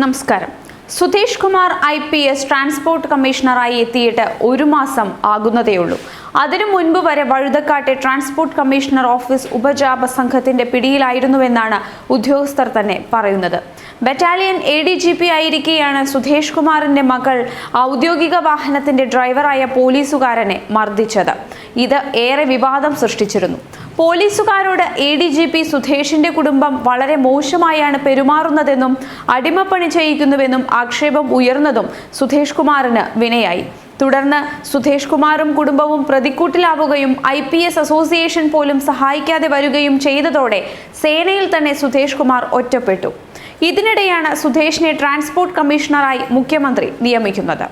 നമസ്കാരം. Sudheesh Kumar I P S transport കമ്മീഷണറായി എത്തിയിട്ട് ഒരു മാസം ആകുന്നതേയുള്ളൂ. അതിനു മുൻപ് വരെ വഴുതക്കാട്ടെ ട്രാൻസ്പോർട്ട് കമ്മീഷണർ ഓഫീസ് ഉപജാപ സംഘത്തിന്റെ പിടിയിലായിരുന്നുവെന്നാണ് ഉദ്യോഗസ്ഥർ തന്നെ പറയുന്നത്. Battalion A D G P ആയിരിക്കെയാണ് Sudhesh കുമാറിന്റെ മകൾ ഔദ്യോഗിക വാഹനത്തിന്റെ ഡ്രൈവറായ പോലീസുകാരനെ മർദ്ദിച്ചത്. ഇത് ഏറെ വിവാദം സൃഷ്ടിച്ചിരുന്നു. പോലീസുകാരോട് എ ഡി ജി പി സുധേഷിന്റെ കുടുംബം വളരെ മോശമായാണ് പെരുമാറുന്നതെന്നും അടിമപ്പണി ചെയ്യിക്കുന്നുവെന്നും ആക്ഷേപം ഉയർന്നതും സുധേഷ് കുമാറിന് വിനയായി. തുടർന്ന് സുധേഷ് കുമാറും കുടുംബവും പ്രതിക്കൂട്ടിലാവുകയും ഐ പി എസ് അസോസിയേഷൻ പോലും സഹായിക്കാതെ വരികയും ചെയ്തതോടെ സേനയിൽ തന്നെ സുധേഷ് കുമാർ ഒറ്റപ്പെട്ടു. ഇതിനിടെയാണ് സുധേഷിനെ ട്രാൻസ്പോർട്ട് കമ്മീഷണറായി മുഖ്യമന്ത്രി നിയമിക്കുന്നത്.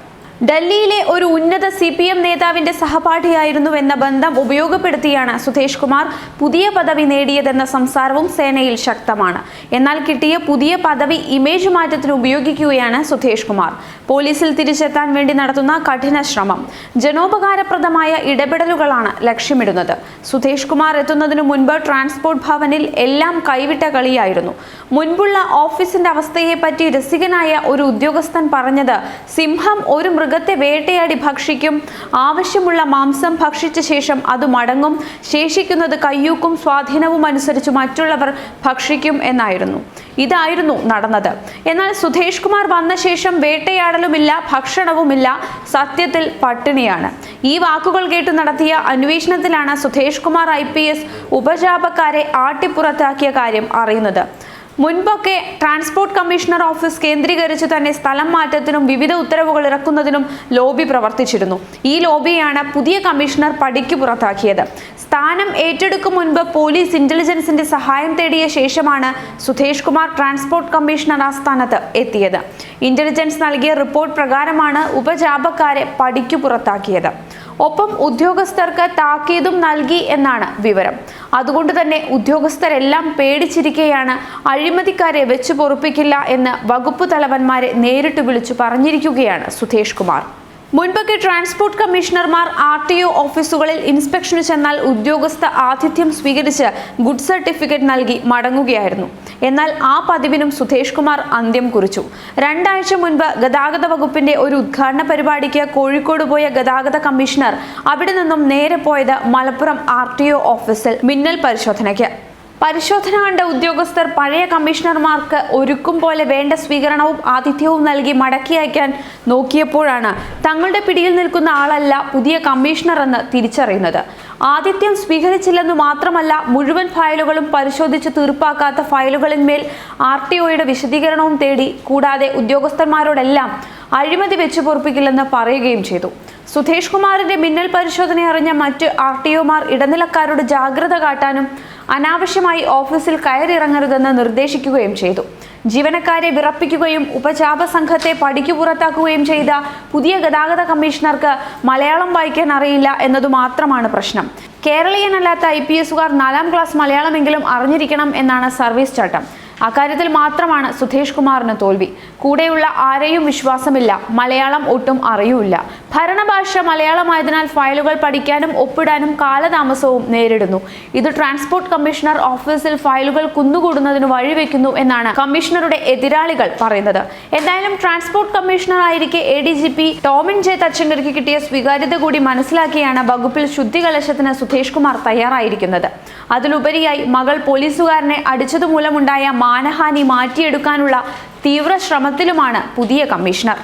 ഡൽഹിയിലെ ഒരു ഉന്നത സി പി എം നേതാവിന്റെ സഹപാഠിയായിരുന്നുവെന്ന ബന്ധം ഉപയോഗപ്പെടുത്തിയാണ് സുധേഷ് കുമാർ പുതിയ പദവി നേടിയതെന്ന സംസാരവും സേനയിൽ ശക്തമാണ്. എന്നാൽ കിട്ടിയ പുതിയ പദവി ഇമേജ് മാറ്റത്തിന് ഉപയോഗിക്കുകയാണ് സുധേഷ് കുമാർ. പോലീസിൽ തിരിച്ചെത്താൻ വേണ്ടി നടത്തുന്ന കഠിന ശ്രമം ജനോപകാരപ്രദമായ ഇടപെടലുകളാണ് ലക്ഷ്യമിടുന്നത്. സുധേഷ് കുമാർ എത്തുന്നതിനു മുൻപ് ട്രാൻസ്പോർട്ട് ഭവനിൽ എല്ലാം കൈവിട്ട കളിയായിരുന്നു. മുൻപുള്ള ഓഫീസിന്റെ അവസ്ഥയെപ്പറ്റി രസികനായ ഒരു ഉദ്യോഗസ്ഥൻ പറഞ്ഞത് സിംഹം ഒരു മൃഗത്തെ വേട്ടയാടി ഭക്ഷിക്കും. ആവശ്യമുള്ള മാംസം ഭക്ഷിച്ച ശേഷം അത് മടങ്ങും. ശേഷിക്കുന്നത് കയ്യൂക്കും സ്വാധീനവും അനുസരിച്ച് മറ്റുള്ളവർ ഭക്ഷിക്കും എന്നായിരുന്നു. ഇതായിരുന്നു നടന്നത്. എന്നാൽ സുധേഷ് കുമാർ വന്ന ശേഷം വേട്ടയാടലുമില്ല ഭക്ഷണവുമില്ല. സത്യത്തിൽ പട്ടിണിയാണ്. ഈ വാക്കുകൾ കേട്ട് നടത്തിയ അന്വേഷണത്തിലാണ് സുധേഷ് കുമാർ ഐ ഉപജാപക്കാരെ ആട്ടിപ്പുറത്താക്കിയ കാര്യം അറിയുന്നത്. മുൻപൊക്കെ ട്രാൻസ്പോർട്ട് കമ്മീഷണർ ഓഫീസ് കേന്ദ്രീകരിച്ച് തന്നെ സ്ഥലം മാറ്റത്തിനും വിവിധ ഉത്തരവുകൾ ഇറക്കുന്നതിനും ലോബി പ്രവർത്തിച്ചിരുന്നു. ഈ ലോബിയാണ് പുതിയ കമ്മീഷണർ പടിക്ക് പുറത്താക്കിയത്. സ്ഥാനം ഏറ്റെടുക്കും മുൻപ് പോലീസ് ഇന്റലിജൻസിന്റെ സഹായം തേടിയ ശേഷമാണ് സുധേഷ് കുമാർ ട്രാൻസ്പോർട്ട് കമ്മീഷണർ ആസ്ഥാനത്ത് എത്തിയത്. ഇന്റലിജൻസ് നൽകിയ റിപ്പോർട്ട് പ്രകാരമാണ് ഉപജാപക്കാരെ പടിക്കു പുറത്താക്കിയത്. ഒപ്പം ഉദ്യോഗസ്ഥർക്ക് താക്കീതും നൽകി എന്നാണ് വിവരം. അതുകൊണ്ട് തന്നെ ഉദ്യോഗസ്ഥരെല്ലാം പേടിച്ചിരിക്കെയാണ് അഴിമതിക്കാരെ വെച്ചു പൊറുപ്പിക്കില്ല എന്ന് വകുപ്പ് തലവന്മാരെ നേരിട്ട് വിളിച്ചു പറഞ്ഞിരിക്കുകയാണ് സുധേഷ് കുമാർ. മുൻപൊക്കെ ട്രാൻസ്പോർട്ട് കമ്മീഷണർമാർ ആർ ടി ഒ ഓഫീസുകളിൽ ഇൻസ്പെക്ഷന് ചെന്നാൽ ഉദ്യോഗസ്ഥ ആതിഥ്യം സ്വീകരിച്ച് ഗുഡ് സർട്ടിഫിക്കറ്റ് നൽകി മടങ്ങുകയായിരുന്നു. എന്നാൽ ആ പതിവിനും സുധേഷ് കുമാർ അന്ത്യം കുറിച്ചു. രണ്ടാഴ്ച മുൻപ് ഗതാഗത വകുപ്പിന്റെ ഒരു ഉദ്ഘാടന പരിപാടിക്ക് കോഴിക്കോട് പോയ ഗതാഗത കമ്മീഷണർ അവിടെ നിന്നും നേരെ പോയത് മലപ്പുറം ആർ ഓഫീസിൽ മിന്നൽ പരിശോധനയ്ക്ക്. പരിശോധന കണ്ട ഉദ്യോഗസ്ഥർ പഴയ കമ്മീഷണർമാർക്ക് ഒരുക്കും പോലെ വേണ്ട സ്വീകരണവും ആതിഥ്യവും നൽകി മടക്കി അയക്കാൻ നോക്കിയപ്പോഴാണ് തങ്ങളുടെ പിടിയിൽ നിൽക്കുന്ന ആളല്ല പുതിയ കമ്മീഷണർ എന്ന് തിരിച്ചറിയുന്നത്. ആതിഥ്യം സ്വീകരിച്ചില്ലെന്ന് മാത്രമല്ല മുഴുവൻ ഫയലുകളും പരിശോധിച്ച് തീർപ്പാക്കാത്ത ഫയലുകളിന്മേൽ ആർ ടി ഒയുടെ വിശദീകരണവും തേടി കൂടാതെ ഉദ്യോഗസ്ഥന്മാരോടെല്ലാം അഴിമതി വെച്ചു പൊറപ്പിക്കില്ലെന്ന് പറയുകയും ചെയ്തു. സുധേഷ് കുമാറിന്റെ മിന്നൽ പരിശോധന അറിഞ്ഞ മറ്റ് ആർ ടി ഒമാർ ഇടനിലക്കാരോട് ജാഗ്രത കാട്ടാനും അനാവശ്യമായി ഓഫീസിൽ കയറിയിറങ്ങരുതെന്ന് നിർദ്ദേശിക്കുകയും ചെയ്തു. ജീവനക്കാരെ വിറപ്പിക്കുകയും ഉപചാപ സംഘത്തെ പടിക്കു പുറത്താക്കുകയും ചെയ്ത പുതിയ ഗതാഗത കമ്മീഷണർക്ക് മലയാളം വായിക്കാൻ അറിയില്ല എന്നതു മാത്രമാണ് പ്രശ്നം. കേരളീയനല്ലാത്ത ഐ പി എസുകാർ നാലാം ക്ലാസ് മലയാളമെങ്കിലും അറിഞ്ഞിരിക്കണം എന്നാണ് സർവീസ് ചട്ടം. അക്കാര്യത്തിൽ മാത്രമാണ് സുധേഷ് കുമാറിന് തോൽവി. കൂടെയുള്ള ആരെയും വിശ്വാസമില്ല. മലയാളം ഒട്ടും അറിയൂല്ല. ഭരണഭാഷ മലയാളമായതിനാൽ ഫയലുകൾ പഠിക്കാനും ഒപ്പിടാനും കാലതാമസവും നേരിടുന്നു. ഇത് ട്രാൻസ്പോർട്ട് കമ്മീഷണർ ഓഫീസിൽ ഫയലുകൾ കുന്നുകൂടുന്നതിന് വഴിവെക്കുന്നു എന്നാണ് കമ്മീഷണറുടെ എതിരാളികൾ പറയുന്നത്. എന്തായാലും transport commissioner ആയിരിക്കെ A D G P Tomin J തച്ചങ്കരിക്ക് കിട്ടിയ സ്വീകാര്യത കൂടി മനസ്സിലാക്കിയാണ് വകുപ്പിൽ ശുദ്ധികലശത്തിന് സുധേഷ് കുമാർ തയ്യാറായിരിക്കുന്നത്. അതിലുപരിയായി മകൾ പോലീസുകാരനെ അടിച്ചതുമൂലമുണ്ടായ മാനഹാനി മാറ്റിയെടുക്കാനുള്ള തീവ്ര ശ്രമത്തിലുമാണ് പുതിയ കമ്മീഷണർ.